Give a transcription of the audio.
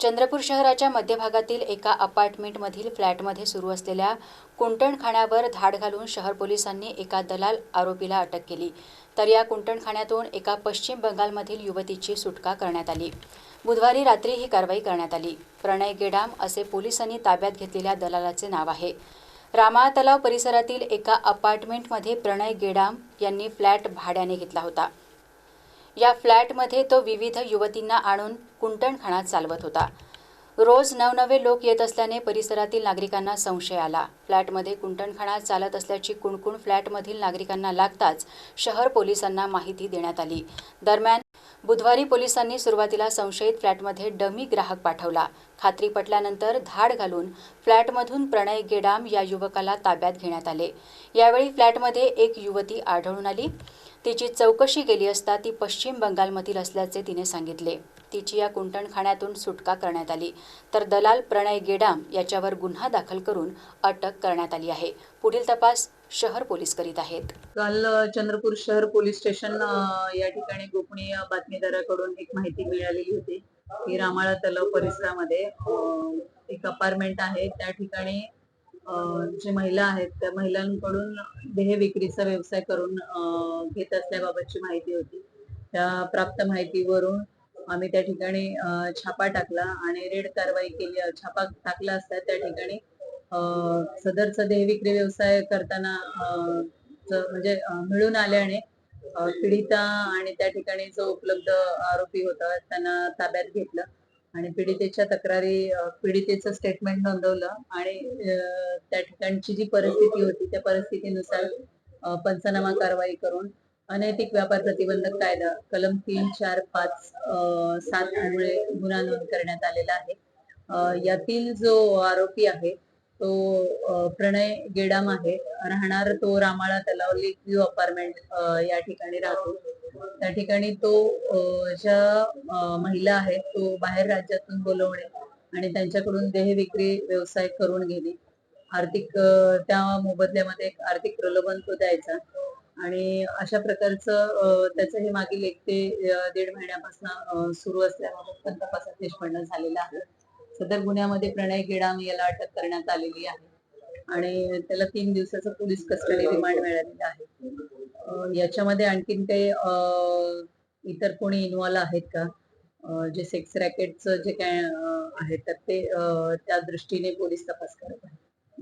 चंद्रपूर शहराच्या मध्यभागातील एका अपार्टमेंटमधील फ्लॅटमध्ये सुरू असलेल्या कुंटणखाण्यावर धाड घालून शहर पोलिसांनी एका दलाल आरोपीला अटक केली. तर या कुंटणखाण्यातून एका पश्चिम बंगालमधील युवतीची सुटका करण्यात आली. बुधवारी रात्री ही कारवाई करण्यात आली. प्रणय गेडाम असे पोलिसांनी ताब्यात घेतलेल्या दलालाचे नाव आहे. रामा तलाव परिसरातील एका अपार्टमेंटमध्ये प्रणय गेडाम यांनी फ्लॅट भाड्याने घेतला होता. या फ्लॅटमध्ये तो विविध युवतींना आणून कुंटणखाना चालवत होता. रोज नवनवे लोक येत असल्याने परिसरातील नागरिकांना संशय आला. फ्लॅटमध्ये कुंटणखाना चालत असल्याची कुणकुण फ्लॅटमधील नागरिकांना लागताच शहर पोलिसांना माहिती देण्यात आली. दरम्यान बुधवारी पोलिसांनी सुरुवातीला संशयित फ्लॅटमध्ये डमी ग्राहक पाठवला. खात्री पटल्यानंतर धाड घालून फ्लॅटमधून प्रणय गेडाम या युवकाला ताब्यात घेण्यात आले. यावेळी फ्लॅटमध्ये एक युवती आढळून आली. तिची चौकशी केली असता ती पश्चिम बंगालमधील असल्याचे तिने सांगितले. तिची या कुंटणखाण्यातून सुटका करण्यात आली. तर दलाल प्रणय गेडाम याच्यावर गुन्हा दाखल करून अटक करण्यात आली आहे. पुढील तपास शहर पोलीस करीत आहेत. काल चंद्रपूर शहर पोलीस स्टेशन या ठिकाणी गोपनीय बातमीदाराकडून एक माहिती मिळालेली होती की रामाळा तलाव परिसरामध्ये एक अपार्टमेंट आहे. त्या ठिकाणी जे महिला आहेत त्या महिलांकडून देह विक्रीचा व्यवसाय करून घेत असल्याबाबतची माहिती होती. त्या प्राप्त माहितीवरून आम्ही त्या ठिकाणी छापा टाकला आणि रेड कारवाई केली. छापा टाकला असता त्या ठिकाणी. सदरचा देह विक्री व्यवसाय करताना म्हणजे मिळून आल्याने पीडिता आणि त्या ठिकाणी जो उपलब्ध आरोपी होता त्यांना ताब्यात घेतलं आणि पीडितेच्या तक्रारी पीडितेचं स्टेटमेंट नोंदवलं आणि त्या ठिकाणची जी परिस्थिती होती त्या परिस्थितीनुसार पंचनामा कारवाई करून अनैतिक व्यापार प्रतिबंधक कायदा कलम तीन चार पाच सात मुळे गुन्हा नोंद करण्यात आलेला आहे. यातील जो आरोपी आहे तो प्रणय गेडाम आहे. राहणार तो रामाळा तलाव लेक व्ह्यू अपार्टमेंट या ठिकाणी राहतो. त्या ठिकाणी तो ज्या महिला आहेत तो बाहेर राज्यातून बोलवणे आणि त्यांच्याकडून देह विक्री व्यवसाय करून घेणे. आर्थिक त्या मोबदल्यामध्ये एक आर्थिक प्रलोभन तो द्यायचा. आणि अशा प्रकारचं त्याचं हे मागील एक ते दीड महिन्यापासून सुरू असल्यामुळे पण तपासात निष्पन्न झालेला आहे. सदर गुन्ह्यामध्ये प्रणय गेडाम याला अटक करण्यात आलेली आहे. आणि त्याला तीन दिवसाचं पोलीस कस्टडी रिमांड मिळालेलं आहे. याच्यामध्ये आणखीन काही इतर कोणी इन्व्हॉल्व आहेत का? जे सेक्स रॅकेटचं जे काय आहे तर ते त्या दृष्टीने पोलीस तपास करत आहेत.